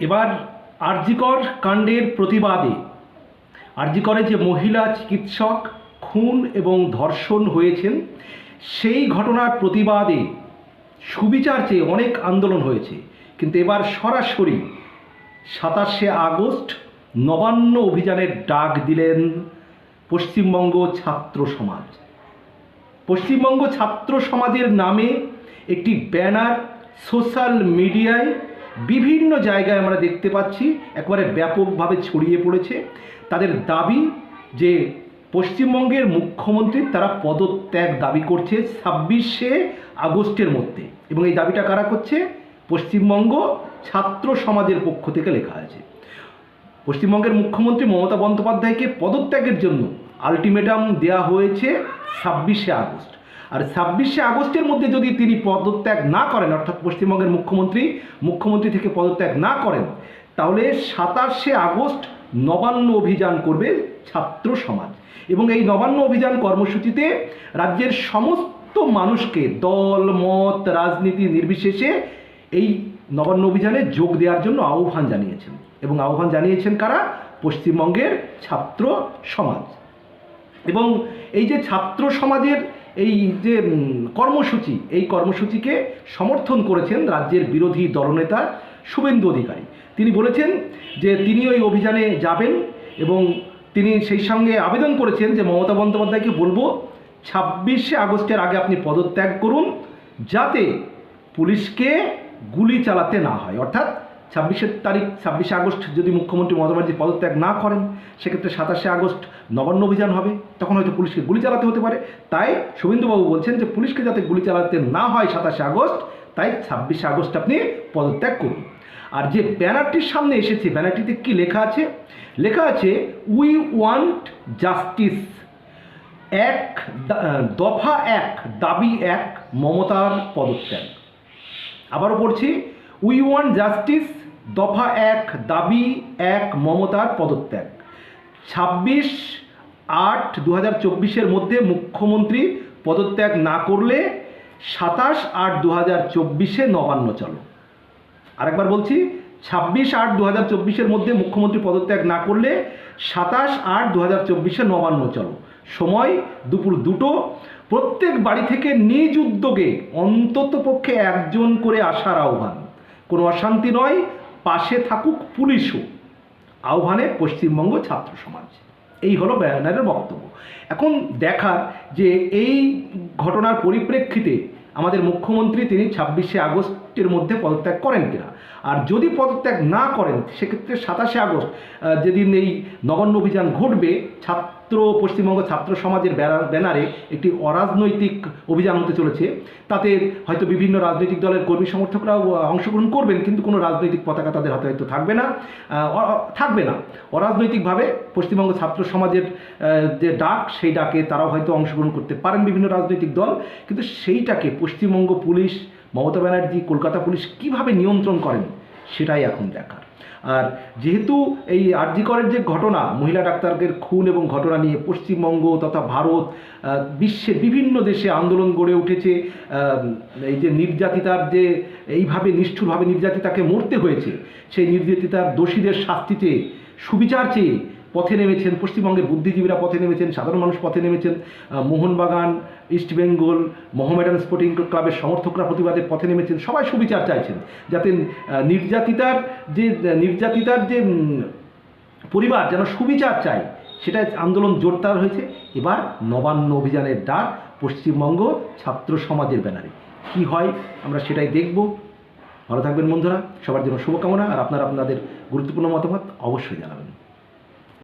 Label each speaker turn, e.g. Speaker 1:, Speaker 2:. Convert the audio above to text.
Speaker 1: এবার আরজিকর কাণ্ডের প্রতিবাদে। আরজিকরে যে মহিলা চিকিৎসক, খুন এবং ধর্ষণ হয়েছেন, সেই ঘটনার প্রতিবাদে সুবিচার চেয়ে অনেক আন্দোলন হয়েছে। কিন্তু এবার সরাসরি সাতাশে আগস্ট নবান্ন অভিযানের ডাক দিলেন পশ্চিমবঙ্গ ছাত্র সমাজ। পশ্চিমবঙ্গ ছাত্র সমাজের নামে একটি ব্যানার সোশ্যাল মিডিয়ায় বিভিন্ন জায়গায় আমরা দেখতে পাচ্ছি, একবারে ব্যাপকভাবে ছড়িয়ে পড়েছে। তাদের দাবি যে পশ্চিমবঙ্গের মুখ্যমন্ত্রী তারা পদত্যাগ দাবি করছে ছাব্বিশে আগস্টের মধ্যে। এবং এই দাবিটা কারা করছে? পশ্চিমবঙ্গ ছাত্র সমাজের পক্ষ থেকে লেখা আছে। পশ্চিমবঙ্গের মুখ্যমন্ত্রী মমতা বন্দ্যোপাধ্যায়কে পদত্যাগের জন্য আলটিমেটাম দেওয়া হয়েছে ছাব্বিশে আগস্ট। আর ছাব্বিশে আগস্টের মধ্যে যদি তিনি পদত্যাগ না করেন, অর্থাৎ পশ্চিমবঙ্গের মুখ্যমন্ত্রী মুখ্যমন্ত্রী থেকে পদত্যাগ না করেন, তাহলে সাতাশে আগস্ট নবান্ন অভিযান করবে ছাত্র সমাজ। এবং এই নবান্ন অভিযান কর্মসূচিতে রাজ্যের সমস্ত মানুষকে দল, মত, রাজনীতি নির্বিশেষে এই নবান্ন অভিযানে যোগ দেওয়ার জন্য আহ্বান জানিয়েছেন। এবং আহ্বান জানিয়েছেন কারা? পশ্চিমবঙ্গের ছাত্র সমাজ। এবং এই যে ছাত্র সমাজের এই যে কর্মসূচি, এই কর্মসূচিকে সমর্থন করেছেন রাজ্যের বিরোধী দলনেতা শুভেন্দু অধিকারী। তিনি বলেছেন যে, তিনি ওই অভিযানে যাবেন এবং তিনি সেই সঙ্গে আবেদন করেছেন যে, মমতা বন্দ্যোপাধ্যায়কে বলব, ছাব্বিশে আগস্টের আগে আপনি পদত্যাগ করুন যাতে পুলিশকে গুলি চালাতে না হয়। অর্থাৎ ছাব্বিশের তারিখ, ছাব্বিশে আগস্ট যদি মুখ্যমন্ত্রী মমতা ব্যানার্জি পদত্যাগ না করেন, সেক্ষেত্রে সাতাশে আগস্ট নবান্ন অভিযান হবে। তখন হয়তো পুলিশকে গুলি চালাতে হতে পারে। তাই শুভেন্দুবাবু বলছেন যে, পুলিশকে যাতে গুলি চালাতে না হয় সাতাশে আগস্ট, তাই ছাব্বিশে আগস্ট আপনি পদত্যাগ করুন। আর যে ব্যানারটির সামনে এসেছে, ব্যানারটিতে কি লেখা আছে? লেখা আছে উই ওয়ান্ট জাস্টিস এক, দফা এক, দাবি এক, মমতার পদত্যাগ। আবারও পড়ছি উই ওয়ান্ট জাস্টিস দফা এক, দাবি এক, মমতার পদত্যাগ। ছাব্বিশ আট দু হাজার চব্বিশের মধ্যে মুখ্যমন্ত্রী পদত্যাগ না করলে সাতাশ আট দু হাজার চব্বিশে নবান্ন চলো। আরেকবার বলছি, ছাব্বিশ আট দু হাজার চব্বিশের মধ্যে মুখ্যমন্ত্রী পদত্যাগ না করলে সাতাশ আট দু হাজার চব্বিশে নবান্ন চলো। সময় দুপুর দুটো। প্রত্যেক বাড়ি থেকে নিজ উদ্যোগে অন্তত পক্ষে একজন করে আসার আহ্বান। কোনো অশান্তি নয়, পাশে থাকুক পুলিশও। আহ্বানে পশ্চিমবঙ্গ ছাত্র সমাজ। এই হলো ব্যানারের বক্তব্য। এখন দেখার যে এই ঘটনার পরিপ্রেক্ষিতে আমাদের মুখ্যমন্ত্রী তিনি ছাব্বিশে আগস্টের মধ্যে পদত্যাগ করেন কিনা? আর যদি পদত্যাগ না করেন, সেক্ষেত্রে সাতাশে আগস্ট যেদিন এই নবান্ন অভিযান ঘটবে, ছাত্র পশ্চিমবঙ্গ ছাত্র সমাজের ব্যানারে একটি অরাজনৈতিক অভিযান হতে চলেছে। তাতে হয়তো বিভিন্ন রাজনৈতিক দলের কর্মী সমর্থকরাও অংশগ্রহণ করবেন, কিন্তু কোনো রাজনৈতিক পতাকা তাদের হাতে হয়তো থাকবে না। থাকবে না। অরাজনৈতিকভাবে পশ্চিমবঙ্গ ছাত্র সমাজের যে ডাক, সেই ডাকে তারাও হয়তো অংশগ্রহণ করতে পারেন বিভিন্ন রাজনৈতিক দল। কিন্তু সেইটাকে পশ্চিমবঙ্গ পুলিশ, মমতা ব্যানার্জি, কলকাতা পুলিশ কীভাবে নিয়ন্ত্রণ করেন? সেটাই এখন দেখার। আর যেহেতু এই আরজিকরের যে ঘটনা, মহিলা ডাক্তারদের খুন এবং ঘটনা নিয়ে পশ্চিমবঙ্গ তথা ভারত বিশ্বে বিশ্বের বিভিন্ন দেশে আন্দোলন গড়ে উঠেছে এই যে নির্যাতিতার যে এইভাবে নিষ্ঠুরভাবে নির্যাতিতাকে মরতে হয়েছে, সেই নির্যাতিতার দোষীদের শাস্তিতে সুবিচার চেয়ে পথে নেমেছেন, পশ্চিমবঙ্গের বুদ্ধিজীবীরা পথে নেমেছেন, সাধারণ মানুষ পথে নেমেছেন মোহনবাগান ইস্টবেঙ্গল মোহামেডান স্পোর্টিং ক্লাবের সমর্থকরা প্রতিবাদে পথে নেমেছেন, সবাই সুবিচার চাইছেন, যাতে নির্যাতিতার যে নির্যাতিতার যে পরিবার যেন সুবিচার চায় সেটা আন্দোলন জোরদার হয়েছে। এবার নবান্ন অভিযানের ডাক পশ্চিমবঙ্গ ছাত্র সমাজের ব্যানারে। কি হয়, আমরা সেটাই দেখব। ভালো থাকবেন বন্ধুরা, সবার জন্য শুভকামনা, আর আপনারা আপনাদের গুরুত্বপূর্ণ মতামত অবশ্যই জানাবেন।